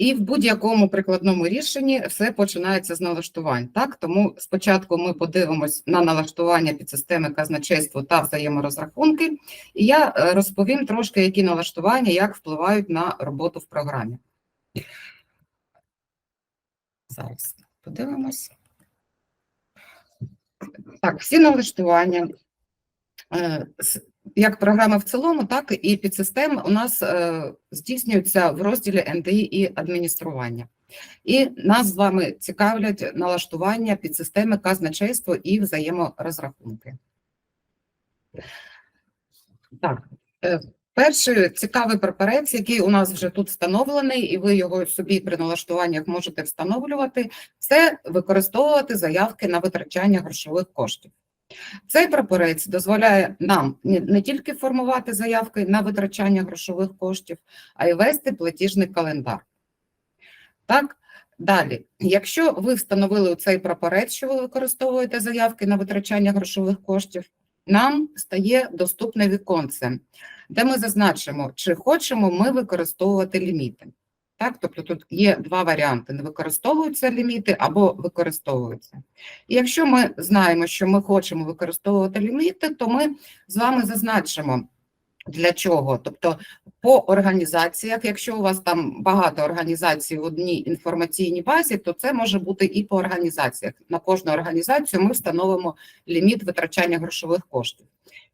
І в будь-якому прикладному рішенні все починається з налаштувань. Так, тому спочатку ми подивимось на налаштування підсистеми казначейства та взаєморозрахунки, і я е, розповім трошки, які налаштування як впливають на роботу в програмі. Зараз подивимось. Так, всі налаштування, е, як програми в цілому, так і підсистеми у нас е, здійснюються в розділі НДІ і адміністрування. І нас з вами цікавлять налаштування підсистеми казначейство і взаєморозрахунки. Так, е, перший цікавий прапорець, який у нас вже тут встановлений, і ви його собі при налаштуваннях можете встановлювати, це використовувати заявки на витрачання грошових коштів. Цей прапорець дозволяє нам не, тільки формувати заявки на витрачання грошових коштів, а й вести платіжний календар. Так, далі, якщо ви встановили цей прапорець, що ви використовуєте заявки на витрачання грошових коштів, нам стає доступне віконце, де ми зазначимо, чи хочемо ми використовувати ліміти. Так, тобто тут є два варіанти: не використовуються ліміти або використовуються. І якщо ми знаємо, що ми хочемо використовувати ліміти, то ми з вами зазначимо для чого. Тобто по організаціях, якщо у вас там багато організацій в одній інформаційній базі, то це може бути і по організаціях. На кожну організацію ми встановимо ліміт витрачання грошових коштів.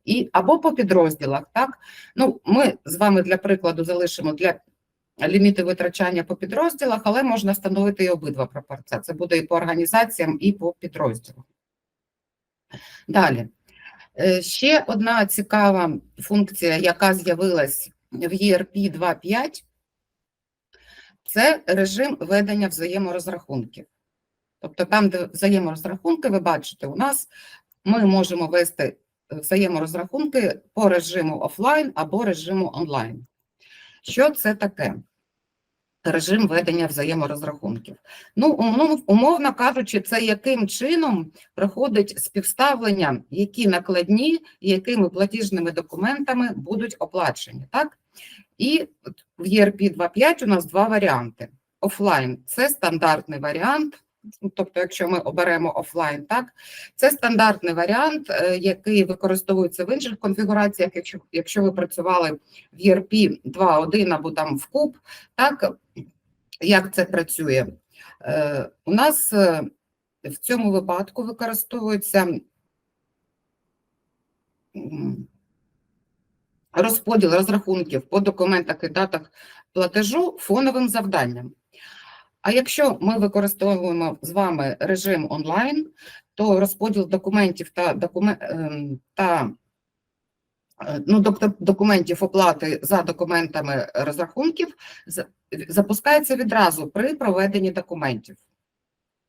І або по підрозділах, так ну ми з вами для прикладу залишимо для ліміти витрачання по підрозділах, але можна встановити і обидва пропорції. Це буде і по організаціям, і по підрозділам. Далі. Е, Ще одна цікава функція, яка з'явилась в ERP 2.5, це режим ведення взаєморозрахунків. Тобто там, де взаєморозрахунки, ви бачите, у нас ми можемо вести взаєморозрахунки по режиму офлайн або режиму онлайн. Що це таке? Режим ведення взаєморозрахунків. Ну, умовно, умовно кажучи, це яким чином проходить співставлення, які накладні, якими платіжними документами будуть оплачені. Так? І в ERP 2.5 у нас два варіанти. Офлайн це стандартний варіант. Ну, Тобто, якщо ми оберемо офлайн, так це стандартний варіант, е, який використовується в інших конфігураціях. Якщо, якщо ви працювали в ERP 2.1 або там в куб, так як це працює? Е, У нас е, в цьому випадку використовується розподіл розрахунків по документах і датах платежу фоновим завданням. А якщо ми використовуємо з вами режим онлайн, то розподіл документів та докумен... ем, та е, ну, тобто документів оплати за документами розрахунків запускається відразу при проведенні документів.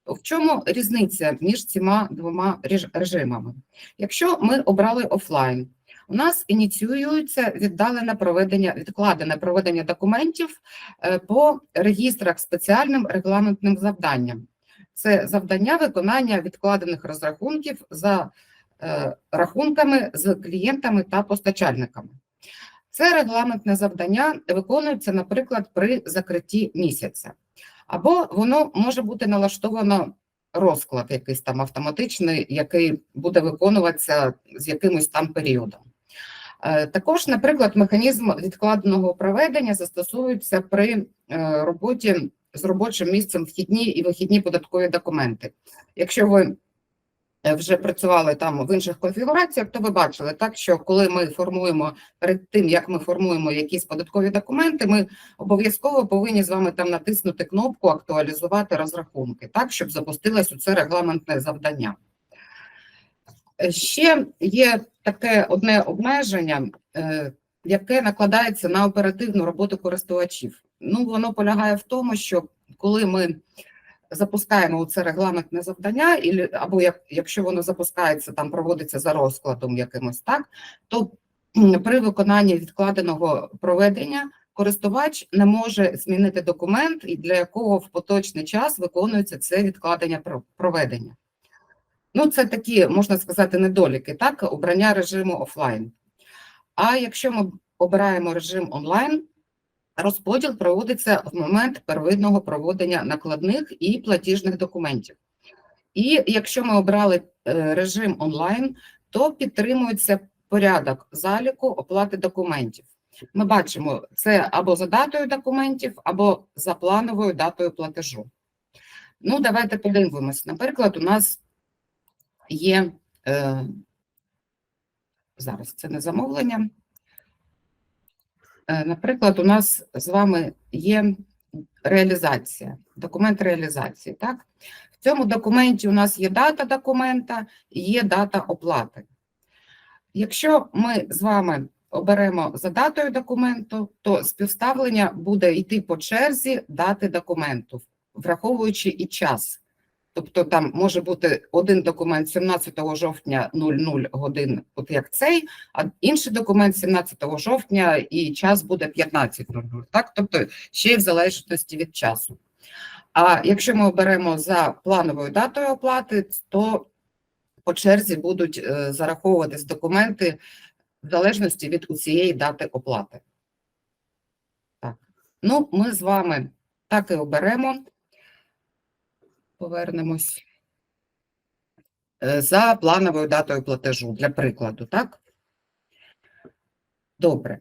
В чому різниця між цими двома режимами? Якщо ми обрали офлайн, у нас ініціюється віддалене проведення, відкладене проведення документів е, по регістрах спеціальним регламентним завданням. Це завдання виконання відкладених розрахунків за е, рахунками з клієнтами та постачальниками. Це регламентне завдання виконується, наприклад, при закритті місяця, або воно може бути налаштовано розклад якийсь там автоматичний, який буде виконуватися з якимось там періодом. Е, Також, наприклад, механізм відкладеного проведення застосується при е, роботі з робочим місцем вхідні і вихідні податкові документи. Якщо ви е, вже працювали там в інших конфігураціях, то ви бачили так, що коли ми формуємо перед тим, як ми формуємо якісь податкові документи, ми обов'язково повинні з вами там натиснути кнопку Актуалізувати розрахунки, так, щоб запустилось у це регламентне завдання. Ще є таке одне обмеження, е, яке накладається на оперативну роботу користувачів. Ну, воно полягає в тому, що коли ми запускаємо це регламентне завдання, або як, якщо воно запускається, там проводиться за розкладом якимось, так, то при виконанні відкладеного проведення користувач не може змінити документ, для якого в поточний час виконується це відкладення проведення. Ну, це такі, можна сказати, недоліки, так, обрання режиму офлайн. А якщо ми обираємо режим онлайн, Розподіл проводиться в момент первинного проводення накладних і платіжних документів. І якщо ми обрали е, режим онлайн, то підтримується порядок заліку оплати документів. Ми бачимо це або за датою документів, або за плановою датою платежу. Ну, давайте подивимось. Наприклад, у нас є е, зараз це не замовлення. Е, Наприклад, у нас з вами є реалізація, документ реалізації. Так? В цьому документі у нас є дата документа і є дата оплати. Якщо ми з вами оберемо за датою документу, то співставлення буде йти по черзі дати документу, враховуючи і час. Тобто там може бути один документ 17 жовтня 00 годин, от як цей, а інший документ 17 жовтня і час буде 15.00, так? Тобто ще й в залежності від часу. А якщо ми оберемо за плановою датою оплати, то по черзі будуть е, зараховуватись документи в залежності від усієї дати оплати. Так. Ну, ми з вами так і оберемо. Повернемось Е, за плановою датою платежу, для прикладу, так? Добре.